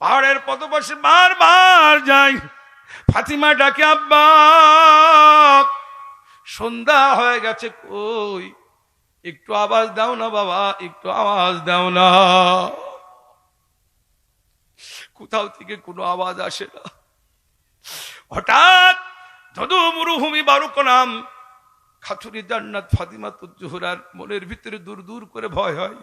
পাহাড়ের পদপাশে বারবার যাই। ফাতিমা ডাকে, আব্বা, সন্ধ্যা হয়ে গেছে কই? একটু আওয়াজ দাও না বাবা, একটু আওয়াজ দাও না। কোথাও থেকে কোনো আওয়াজ আসে না। হঠাৎ ধদু মরুভূমি বারুক নাম। খাথুরি জান্নাত ফাতিমা জোহরার মনের ভিতরে দূর দূর করে ভয় হয়।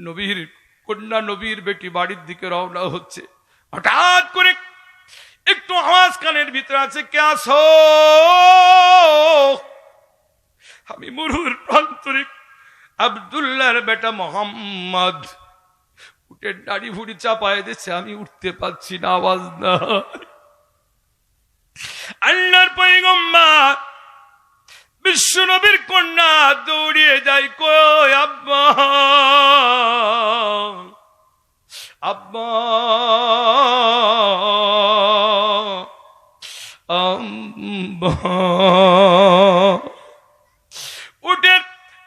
নবীর কন্যা নবীর বেটি বাড়ির দিকে রওনা হচ্ছে। হঠাৎ করে একটু আওয়াজ কানের ভিতরে আছে, কে আসো আমি মুরুর প্রান্তরিক আবদুল্লাহর বেটা মোহাম্মদ উঠে দাড়ি ভুড়ি চাপায় দিচ্ছে আমি উঠতে পারছি না, আওয়াজ না আল্লাহর পৈগম্বর বিশ্ব নবীর কন্যা দৌড়িয়ে যাই কই আব্বা আব্বা উঠে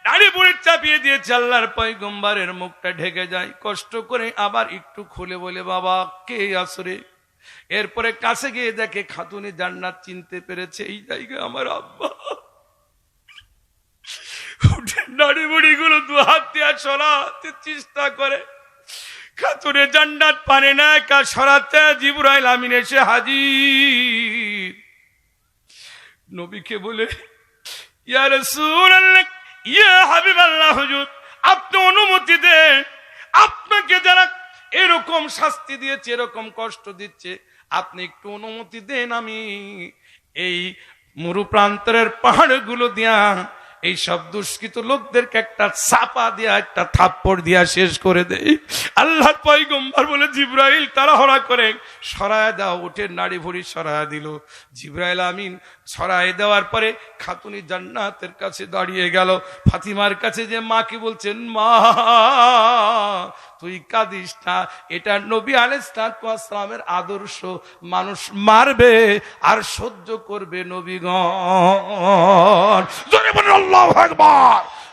দাড়ি বুড়ি চাপিয়ে দিয়েছে, আল্লাহর পৈগম্বরের মুখটা ঢেকে যায়, কষ্ট করে আবার একটু খুলে বলে, বাবা, কে আসরে এরপরে কাছে গিয়ে দেখে খাতুনি জান্নাত চিনতে পেরেছে, এই জায়গায় আমার আব্বা। নাড়ি দু হাত দিয়া সরাতে চেষ্টা করে। খাতুনে জান্নাত পারে না একা সরাতে জিবরাইল আমিন এসে হাজির। নবীকে বলে, ইয়া রাসূলুল্লাহ, ইয়া হাবিবাল্লাহ হুজুর, আপনি অনুমতি দেন। আপনাকে যারা এরকম শাস্তি দিয়েছে, এরকম কষ্ট দিচ্ছে, আপনি একটু অনুমতি দেন আমি। এই মরু প্রান্তরের পাহাড়গুলো দিয়া এই সব দুষ্কৃত লোকদেরকে একটা চাপা দিয়া, একটা থাপ্পড় দিয়া শেষ করে দেই। আল্লাহর পয়গম্বর বলে জিব্রাইল তাড়াহড়া করে, সরায় দাও, উঠে নাড়ি ভরি সরায় দিল। জিব্রাইল আমিন সরায় দেওয়ার পরে খাতুনি জান্নাতের কাছে দাঁড়িয়ে গেল। ফাতিমার কাছে যে মাকে বলছেন, মা তুই কাঁদিস না। এটা নবী আলাইসলামের আদর্শ। মানুষ মারবে আর সহ্য করবে নবীগণ।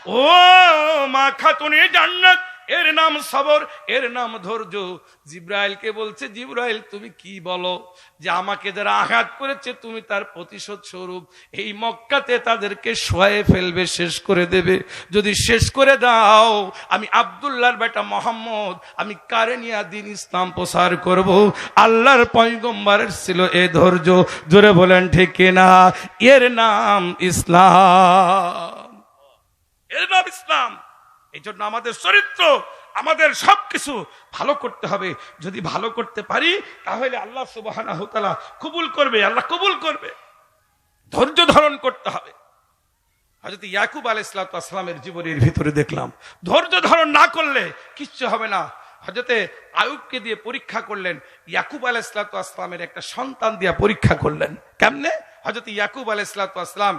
ও মা খাতুনি জান্নাত। এর নাম সবর, এর নাম ধৈর্য। জিব্রাইলকে বলছে, জিব্রাইল, তুমি কি বলো যে আমাকে যারা আঘাত করেছে, তুমি তার প্রতিশোধ স্বরূপ এই মক্কাতে তাদেরকে শোয়ে ফেলবে, শেষ করে দেবে। যদি শেষ করে দাও, আমি আবদুল্লাহর বেটা মোহাম্মদ, আমি কারেনিয়া দিন ইসলাম প্রসার করব। আল্লাহর পয়গম্বরের ছিল এ ধৈর্য। জোরে বলেন, ঠিক না? এর নাম ইসলাম। এর নাম ইসলাম। এই জন্য আমাদের চরিত্র, আমাদের সবকিছু ভালো করতে হবে। যদি ভালো করতে পারি, তাহলে আল্লাহ সুবাহ কবুল করবে, আল্লাহ কবুল করবে। ধৈর্য ধারণ করতে হবে। হজরত ইয়াকুব আল ইসলাতামের জীবনের ভিতরে দেখলাম, ধৈর্য ধারণ না করলে কিচ্ছু হবে না। হজরতে আয়ুবকে দিয়ে পরীক্ষা করলেন, ইয়াকুব আল ইসলাতামের একটা সন্তান দিয়ে পরীক্ষা করলেন। কেমনে? হজরত ইয়াকুব আল ইসলাতাম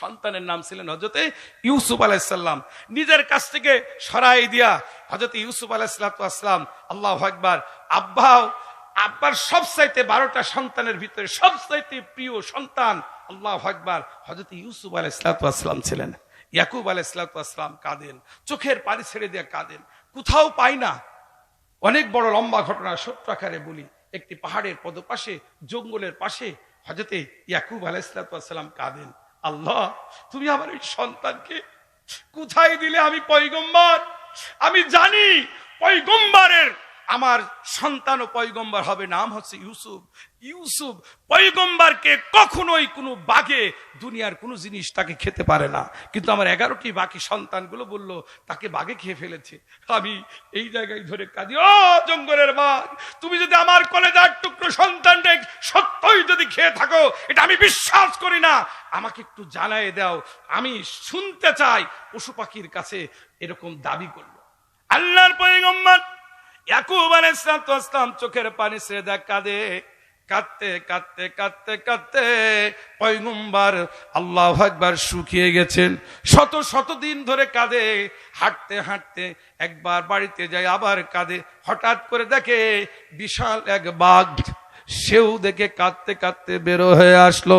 সন্তানের নাম ছিলেন হজরতে ইউসুফ আলাইসাল্লাম নিজের কাছ থেকে সরাই দিয়া হজরত ইউসুফ আলাইসালাম আল্লাহ আকবার আব্বাও আব্বার সব চাইতে বারোটা সন্তানের ভিতরে সব চাইতে প্রিয় সন্তান আল্লাহ আকবার হজরত ইউসুফ আলাইসালাম ছিলেন। ইয়াকুব আলাইসালাম কাঁদেন, চোখের পানি ছেড়ে দিয়ে কাঁদেন। কোথাও পাই না। অনেক বড় লম্বা ঘটনা সত্য আকারে বলি। একটি পাহাড়ের পদপাশে, জঙ্গলের পাশে হজরতে ইয়াকুব আলাইসালাম কাঁদেন। আল্লাহ তুমি আমার ওই সন্তানকে কোথায় দিলে আমি পৈগম্বর আমি জানি আমার সন্তান ও পৈগম্বর হবে, নাম হচ্ছে ইউসুফ। ইউসুফ পৈগম্বরকে কখনোই কোনো বাঘে, দুনিয়ার কোনো জিনিস তাকে খেতে পারে না। কিন্তু আমার এগারোটি বাকি সন্তানগুলো বলল, তাকে বাঘে খেয়ে ফেলেছে। আমি এই জায়গায় ধরে কাঁদি, ও জঙ্গলের বাঘ, তুমি যদি আমার কলেজার টুকরো সন্তানটা সত্যই যদি খেয়ে থাকো, এটা আমি বিশ্বাস করি না। আমাকে একটু জানাই দাও, আমি শুনতে চাই। পশু পাখির কাছে এরকম দাবি করল। আল্লাহর পৈগম্বর ইয়াকুব চোখের পানি ছেড়ে দেখ কাঁদে। কাঁদতে কাঁদতে কাঁদতে কাঁদতে পয়গম্বার আল্লাহ একবার শুকিয়ে গেছেন। শত শত দিন ধরে কাঁদে। হাঁটতে হাঁটতে একবার বাড়িতে যায়, আবার কাঁদে। হঠাৎ করে দেখে বিশাল এক বাঘ, সেও দেখে কাঁদতে কাঁদতে বেরো হয়ে আসলো।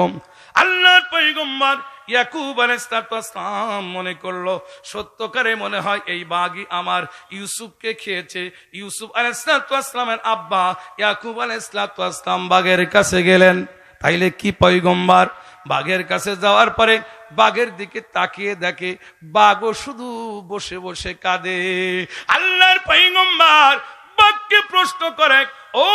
আল্লাহর পৈগম্বর ইয়াকুব আলাইসালাম মনে করল, সত্যকারে মনে হয় এই বাঘই আমার ইউসুফকে খেয়েছে। ইউসুফ আলাইসালামের আব্বা ইয়াকুব আলাইসালাম বাঘের কাছে গেলেন। তাইলে কি পৈগম্বার বাঘের কাছে যাওয়ার পরে বাঘের দিকে তাকিয়ে দেখে বাঘও শুধু বসে বসে কাঁদে। আল্লাহর পৈগম্বার বাঘকে প্রশ্ন করে, ও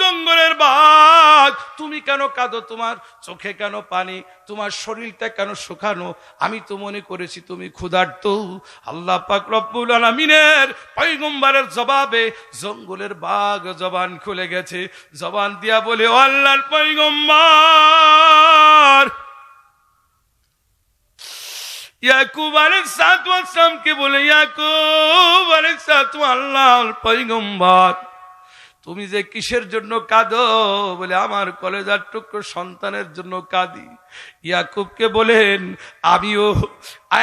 জঙ্গলের বাঘ, তুমি কেন কাঁদো? তোমার চোখে কেন পানি? তোমার শরীরটা কেন শুকানো? আমি তো মনে করেছি তুমি ক্ষুধার্ত। আল্লাহ পাক রব্বুল আলমিনের পৈগম্বরের জবাবে জঙ্গলের বাঘ জবান খুলে গেছে। জবান দিয়া বলে আল্লাহর পৈগম্বর ইয়াকুব আলাইসালামকে বলে ইয়াকুব আলাইসালাম আল্লাহর পৈগম্বর তুমি যে কিসের জন্য কাঁদো বলে আমার কলেজার টুকরো সন্তানের জন্য কাঁদি। ইয়াকুবকে বলেন, আমিও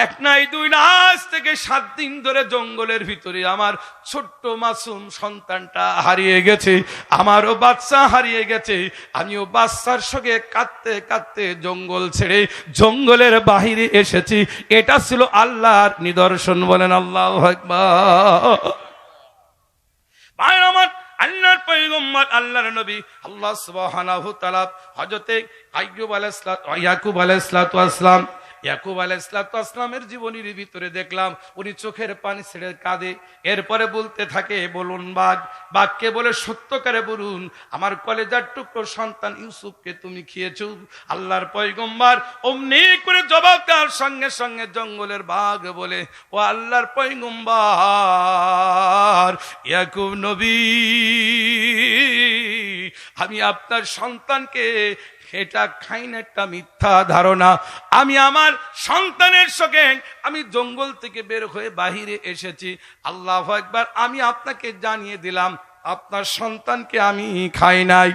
এক নাই দুই না, আজ থেকে সাত দিন ধরে জঙ্গলের ভিতরে আমার ছোট্ট মাসুম সন্তানটা হারিয়ে গেছে, আমারও বাচ্চা হারিয়ে গেছে, আমিও বাচ্চার সঙ্গে কাঁদতে কাঁদতে জঙ্গল ছেড়ে জঙ্গলের বাহিরে এসেছি। এটা ছিল আল্লাহর নিদর্শন, বলেন আল্লাহ ভাইয়ের আমার আল্লাহর পয়গম্বর আল্লাহর নবী। আল্লাহ সুবহানাহু তাআলা হযরতে আইয়ুব আলাইহিস ইয়াকুব আলাইহিস আসসালাম ইয়াকুব সালাতু জীবনীর ভিতরে দেখলাম, উনি চোখের পানি ছেড়ে কাঁদে। এরপরে বলতে থাকে, বলুন বাঘ, বাঘকে বলে, সত্যকারে বলুন, আমার কলেজার টুকরো সন্তান ইউসুফকে তুমি খেয়েছো। আল্লাহর পয়গম্বর অমনি করে জবাব দেওয়ার সঙ্গে সঙ্গে জঙ্গলের বাঘ বলে, ও আল্লাহর পয়গম্বর, ইয়াকুব নবী আমি আপনার সন্তানকে এটা খাই না একটা মিথ্যা ধারণা। আমি আমার সন্তানের সঙ্গে, আমি জঙ্গল থেকে বের হয়ে বাহিরে এসেছি। আল্লাহ একবার আমি আপনাকে জানিয়ে দিলাম, আপনার সন্তানকে আমি খাই নাই।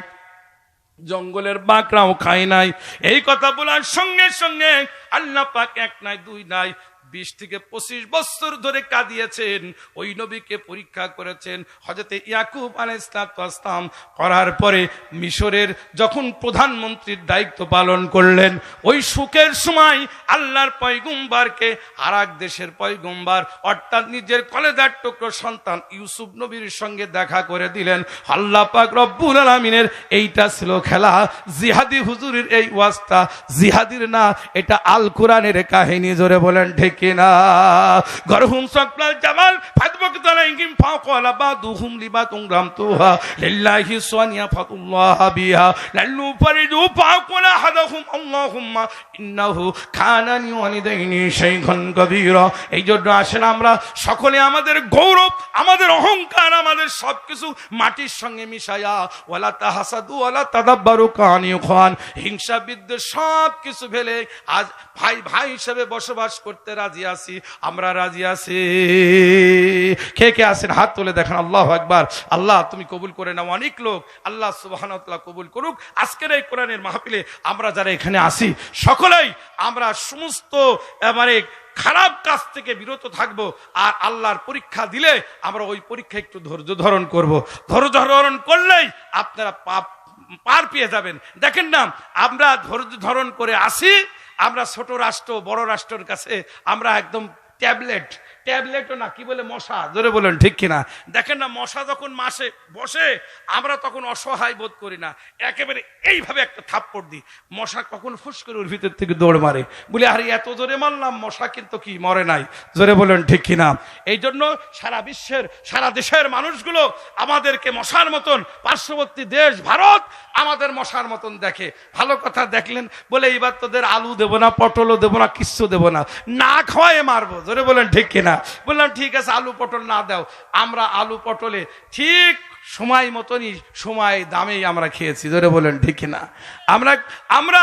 জঙ্গলের বাঁকড়াও খাই নাই। এই কথা বলার সঙ্গে সঙ্গে আল্লাহ পাক এক নাই, দুই নাই। বিশ থেকে পঁচিশ বছর ধরে কাঁদিয়েছেন। ওই নবীকে পরীক্ষা করেছেন। হজরতে ইয়াকুব আলাইসলাম করার পরে মিশরের যখন প্রধানমন্ত্রীর দায়িত্ব পালন করলেন, ওই সুখের সময় আল্লাহর পয়গুম্বারকে আর দেশের পয়গুম্বার অর্থাৎ নিজের কলেজার টুকরো সন্তান ইউসুফ নবীর সঙ্গে দেখা করে দিলেন। আল্লাহ পাক রব্বুল আলমিনের এইটা ছিল খেলা। জিহাদি হুজুরের এই ওয়াস্তা জিহাদির না, এটা আল কোরআনের কাহিনী, জোরে বলেন ঠিক এই জন্য আসেন আমরা সকলে আমাদের গৌরব, আমাদের অহংকার, আমাদের সবকিছু মাটির সঙ্গে মিশায়া। ওয়ালা তাহাসাদু ওয়ালা তাদাব্বারু কানি খান হিংসা বিদ্বেষ সব কিছু ফেলে আজ ভাই ভাই হিসেবে বসবাস করতে রাজি। আছি, আমরা রাজি আছি। কে কে আছেন? হাত তুলে দেখেন, আল্লাহ একবার আল্লাহ, তুমি কবুল করে নাও। অনেক লোক আল্লাহ সুবাহানতাল্লাহ কবুল করুক। আজকের এই কোরআনের মাহফিলে আমরা যারা এখানে আসি সকলেই আমরা সমস্ত মানে খারাপ কাজ থেকে বিরত থাকব আর আল্লাহর পরীক্ষা দিলে আমরা ওই পরীক্ষা একটু ধৈর্য ধারণ করব। ধৈর্য ধারণ করলেই আপনারা পাপ, পার পেয়ে যাবেন। দেখেন না, আমরা ধৈর্য ধারণ করে আসি আমরা ছোট রাষ্ট্র বড় রাষ্ট্রের কাছে আমরা একদম ট্যাবলেট ট্যাবলেটও না, কি বলে মশা? জোরে বলেন, ঠিক কিনা? দেখেন না, মশা যখন মাসে বসে, আমরা তখন অসহায় বোধ করি না। একেবারে এইভাবে একটা থাপ্পড় দিই। মশা কখন ফুস করে ওর ভিতর থেকে দৌড় মারে। বলে, আরে, এত জোরে মারলাম, মশা কিন্তু কি মরে নাই? জোরে বলেন, ঠিক কিনা? এই জন্য সারা বিশ্বের, সারা দেশের মানুষগুলো আমাদেরকে মশার মতন, পার্শ্ববর্তী দেশ, ভারত, আমাদের মশার মতন দেখে। ভালো কথা দেখলেন, বলে, এইবার তোদের আলু দেবো না, পটলও দেবো না, কিচ্ছু দেবো না। না খাওয়াই মারবো। জোরে বলেন, ঠিক কিনা? বললাম, ঠিক আছে, আলু পটল না দাও, আমরা আলু পটলে ঠিক সময় মতনই, সময় দামেই আমরা খেয়েছি। ধরে বলেন, ঠিক না আমরা আমরা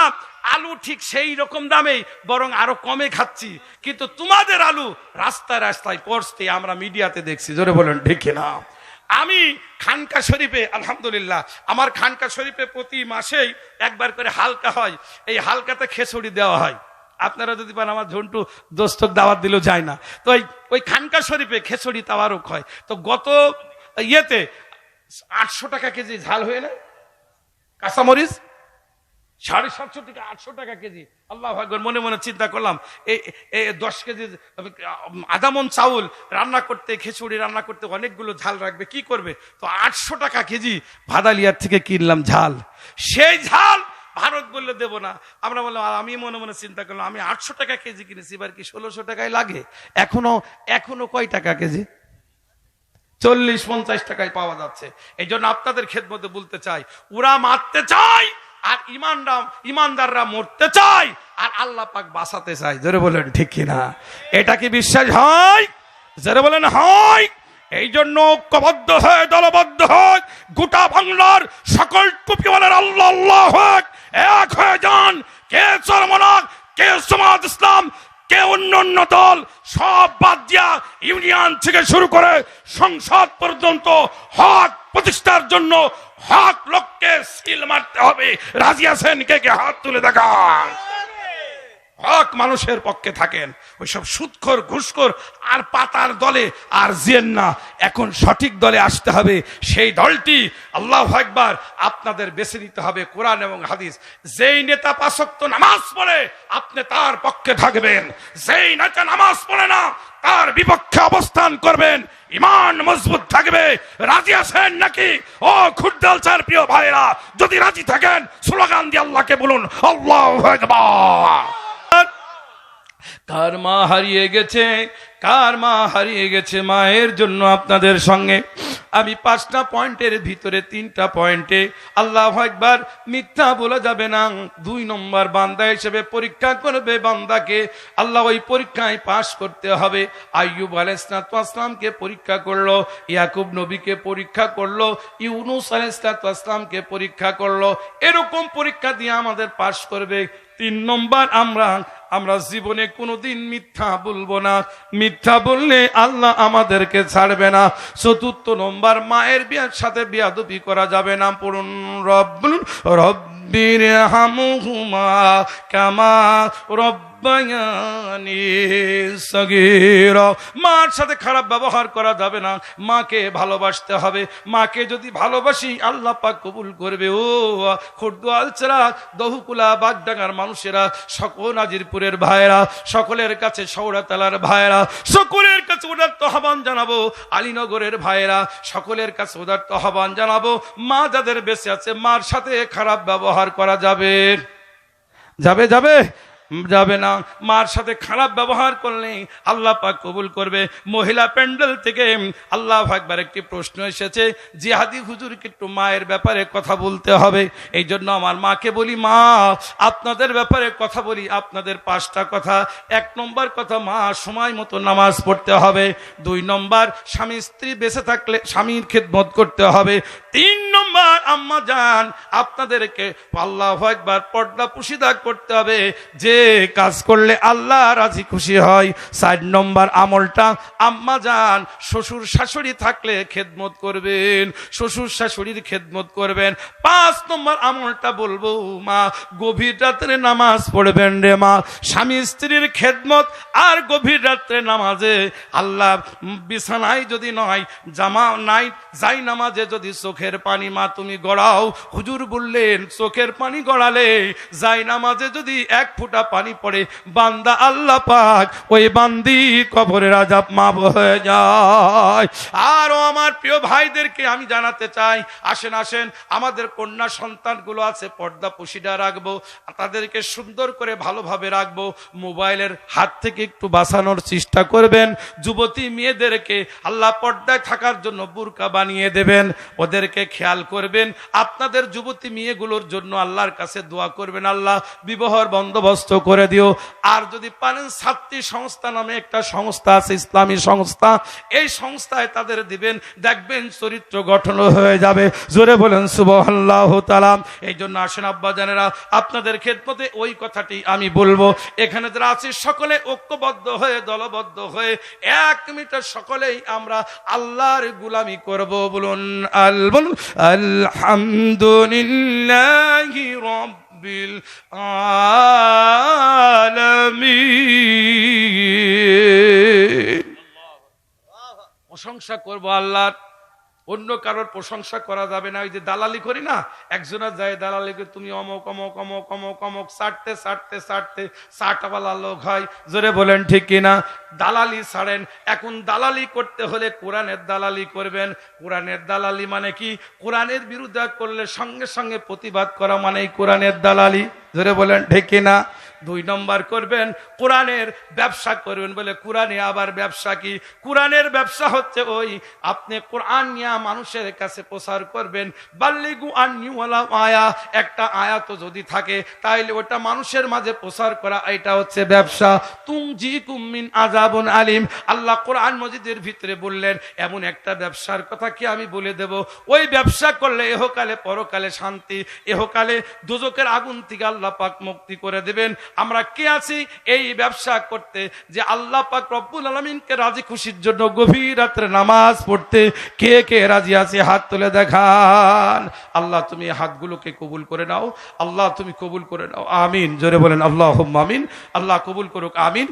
আলু ঠিক সেই রকম দামেই, বরং আরও কমে খাচ্ছি। কিন্তু তোমাদের আলু রাস্তায় রাস্তায় পড়তে আমরা মিডিয়াতে দেখছি। জোরে বলেন, ঠিক না আমি খানকা শরীফে, আলহামদুলিল্লাহ, আমার খানকা শরীফে প্রতি মাসেই একবার করে হালকা হয়। এই হালকাতে খেচড়ি দেওয়া হয়। আপনারা যদি পান আমার ঝন্টু দোস্তক দাওয়াত দিলেও যায় না। তো ওই ওই খানকা শরীফে খেচড়ি তাওয়ারক হয়। তো গত ইয়েতে আটশো টাকা কেজি ঝাল হয়ে না কাঁচামরিচ, সাড়ে সাতশো থেকে আটশো টাকা কেজি। আল্লাহ ভাগর মনে মনে চিন্তা করলাম এই দশ কেজি আদামন চাউল রান্না করতে, খিচুড়ি রান্না করতে অনেকগুলো ঝাল রাখবে, কি করবে? তো আটশো টাকা কেজি ভাদালিয়ার থেকে কিনলাম ঝাল। সেই ঝাল ভারত বললে দেবো না। আমরা বললাম আমি মনে মনে চিন্তা করলাম, আমি আটশো টাকা কেজি কিনেছি, এবার কি ষোলোশো টাকায় লাগে? এখনও এখনও কয় টাকা কেজি? চল্লিশ, পঞ্চাশ টাকায় পাওয়া যাচ্ছে। এই জন্য আপনাদের ক্ষেত খেদমতে বলতে চাই, ওরা মারতে চায়, আর ইমানরা, ইমানদাররা মরতে চায়, আর আল্লাহ পাক বাঁচাতে চায়। জোরে বলেন, ঠিক কিনা এটা কি বিশ্বাস হয়? জোরে বলেন, হয়। এই জন্য ঐক্যবদ্ধ হয়ে, দলবদ্ধ হয় গোটা বাংলার সকল টুপিওয়ালার আল্লাহ আল্লাহ হোক এক হয়ে যান। কে চরমনাক কে সমাজ ইসলাম, কে অন্য অন্য দল, সব বাদ দিয়া ইউনিয়ন থেকে শুরু করে সংসদ পর্যন্ত হক প্রতিষ্ঠার জন্য হক লোককে সিল মারতে হবে। রাজি আছেন কে কে? হাত তুলে দেখান। হক মানুষের পক্ষে থাকেন। ওইসব সুৎখর, ঘুষখোর, আর পাতার দলে, আর জিয়েন না। এখন সঠিক দলে আসতে হবে। সেই দলটি, আল্লাহ একবার আপনাদের বেছে নিতে হবে কোরআন এবং হাদিস। যেই নেতা পাশক্ত নামাজ পড়ে, আপনি তার পক্ষে থাকবেন। যেই নেতা নামাজ পড়ে না, তার বিপক্ষে অবস্থান করবেন। ইমান মজবুত থাকবে। রাজি আছেন নাকি? ও খুদ্দাল চার প্রিয় ভাইরা যদি রাজি থাকেন, স্লোগান দিয়ে আল্লাহকে বলুন, আল্লাহ একবার কার মা হারিয়ে গেছে কার মা হারিয়ে গেছে মায়ের জন্য আপনাদের সঙ্গে। আমি পাঁচটা পয়েন্টের ভিতরে তিনটা পয়েন্টে আল্লাহ একবার মিথ্যা বলা যাবে না, দুই নম্বর বান্দা হিসেবে পরীক্ষা করবে বান্দাকে। আল্লাহ ওই পরীক্ষায় পাশ করতে হবে। আইয়ুব আলাইসলামকে পরীক্ষা করল, ইয়াকুব নবীকে পরীক্ষা করল, ইউনুস আলাইসলামকে পরীক্ষা করল। এরকম পরীক্ষা দিয়ে আমাদের পাশ করবে। তিন নম্বর আমরা আমরা জীবনে কোনোদিন মিথ্যা বলব না। মিথ্যা বললে আল্লাহ আমাদেরকে ছাড়বে না। চতুর্থ নম্বর, মায়ের বিয়ার সাথে বিয়াদবি করা যাবে না। পড়ুন, রব রব্বির হামুহুমা কামা রব্বায়ানি সগীর। মার সাথে খারাপ ব্যবহার করা যাবে না। মাকে ভালোবাসতে হবে। মাকে যদি ভালোবাসি, আল্লাহ পাক কবুল করবে। ও খোরদুয়াল চেরা দহুকুলা, বাগডাঙ্গার মানুষেরা, সকল নাজিরপুরের ভাইয়েরা, সকলের কাছে সৌরাতালার ভাইয়েরা, সকলের কাছে উদার্ত আহ্বান জানাব। আলীনগরের ভাইয়েরা, সকলের কাছে উদার্ত আহ্বান জানাব। মা যাদের বেঁচে আছে, মার সাথে খারাপ ব্যবহার করা যাবে। যাবে যাবে। যাবে না। মার সাথে খারাপ ব্যবহার করলে আল্লাহ পাক কবুল করবে। মহিলা প্যান্ডেল থেকে আল্লাহ একবার একটি প্রশ্ন এসেছে, জিহাদি হুজুরকে একটু মায়ের ব্যাপারে কথা বলতে হবে। এই জন্য আমার মাকে বলি, মা, আপনাদের ব্যাপারে কথা বলি, আপনাদের পাঁচটা কথা। এক নম্বর কথা, মা, সময় মতো নামাজ পড়তে হবে। দুই নম্বর, স্বামী স্ত্রী বেঁচে থাকলে স্বামীর খেদমত করতে হবে। তিন নম্বর, আম্মা যান, আপনাদেরকে আল্লাহ একবার পর্দা পুশিদা করতে হবে। যে কাজ করলে আল্লাহ রাজি খুশি হয়। চার নম্বর আমলটা, আম্মা যান, শ্বশুর শাশুড়ি থাকলে খেদমত করবেন, শ্বশুর শাশুড়ির খেদমত করবেন। পাঁচ নম্বর আমলটা বলব, মা, গভীর রাত্রে নামাজ পড়বেন রে মা। স্বামী স্ত্রীর খেদমত আর গভীর রাত্রে নামাজে আল্লাহ বিছানায় যদি নয়, জামা নাই, যাই নামাজে যদি চোখের পানি, মা, তুমি গড়াও। হুজুর বললেন, চোখের পানি গড়ালে যাই নামাজে যদি এক ফোঁটা পানি পড়ে, বান্দা আল্লাহ পাক ওই বান্দি কবরের আজাব মাপ হয়ে যায়। আরও আমার প্রিয় ভাইদেরকে আমি জানাতে চাই, আসেন আসেন, আমাদের কন্যা সন্তানগুলো আছে, পর্দা পুশিটা রাখব, তাদেরকে সুন্দর করে ভালোভাবে রাখব, মোবাইলের হাত থেকে একটু বাঁচানোর চেষ্টা করবেন, যুবতী মেয়েদেরকে আল্লাহ পর্দায় থাকার জন্য বুরকা বানিয়ে দেবেন, ওদেরকে খেয়াল করবেন, আপনাদের যুবতী মেয়েগুলোর জন্য আল্লাহর কাছে দোয়া করবেন আল্লাহ, বিবাহর বন্দোবস্ত করে দিও। আর যদি পারেন ছাত্রী সংস্থা নামে একটা সংস্থা আছে, ইসলামী সংস্থা। এই সংস্থায় তাদের দিবেন, দেখবেন চরিত্র গঠন হয়ে যাবে। জোরে বলেন, সুবহানাল্লাহ তাআলা। এই জন্য আসেন, আব্বা জানেরা, আপনাদের খেদমতে ওই কথাটি আমি বলব। এখানে যারা আছি, সকলে ঐক্যবদ্ধ হয়ে, দলবদ্ধ হয়ে, এক মিটার সকলেই আমরা আল্লাহর গুলামি করব। বলুন, আল, বলুন, আলহামদুলিল্লাহি রব্বিল আলামিন প্রশংসা করব আল্লাহর অন্য কারোর প্রশংসা করা যাবে না ওই যে দালালি করি না একজনের যায় দালালি করে তুমি অমক অমক অমক অমক অমক সারতে সারতে সারতে সাটাওয়ালা লোক হয় জোরে বলেন ঠিক কিনা দালালি ছাড়েন। এখন দালালি করতে হলে কোরআনের দালালি করবেন। কোরআনের দালালি মানে কি? কোরআনের বিরুদ্ধে করলে সঙ্গে সঙ্গে প্রতিবাদ করা মানেই কোরআনের দালালি। ধরে বলেন ঢেকে কিনা? দুই নম্বর করবেন, কোরআনের ব্যবসা করবেন বলে, কোরআনে আবার ব্যবসা কি? কোরআনের ব্যবসা হচ্ছে ওই, আপনি কোরআন নিয়া মানুষের কাছে প্রচার করবেন, বাল্লিগু আন্নিওয়ালা আয়া, একটা আয়াত যদি থাকে, তাইলে ওটা মানুষের মাঝে প্রচার করা, এটা হচ্ছে ব্যবসা। তুম জি কুমিন আজাবন আলিম। আল্লাহ কোরআন মজিদের ভিতরে বললেন, এমন একটা ব্যবসার কথা কি আমি বলে দেব? ওই ব্যবসা করলে এহকালে পরকালে শান্তি, এহকালে দুজকের আগুন থেকে আল্লাহ পাক মুক্তি করে দেবেন। আমরা কে আছি? এই ব্যবসা করতে, যে আল্লাহ পাক রব্বুল আলমিনকে রাজি খুশির জন্য গভীর রাত্রে নামাজ পড়তে কে কে রাজি আছে হাত তুলে দেখান। আল্লাহ তুমি হাতগুলোকে কবুল করে নাও। আল্লাহ তুমি কবুল করে নাও। আমিন। জোরে বলেন আল্লাহ আমিন। আল্লাহ কবুল করুক। আমিন।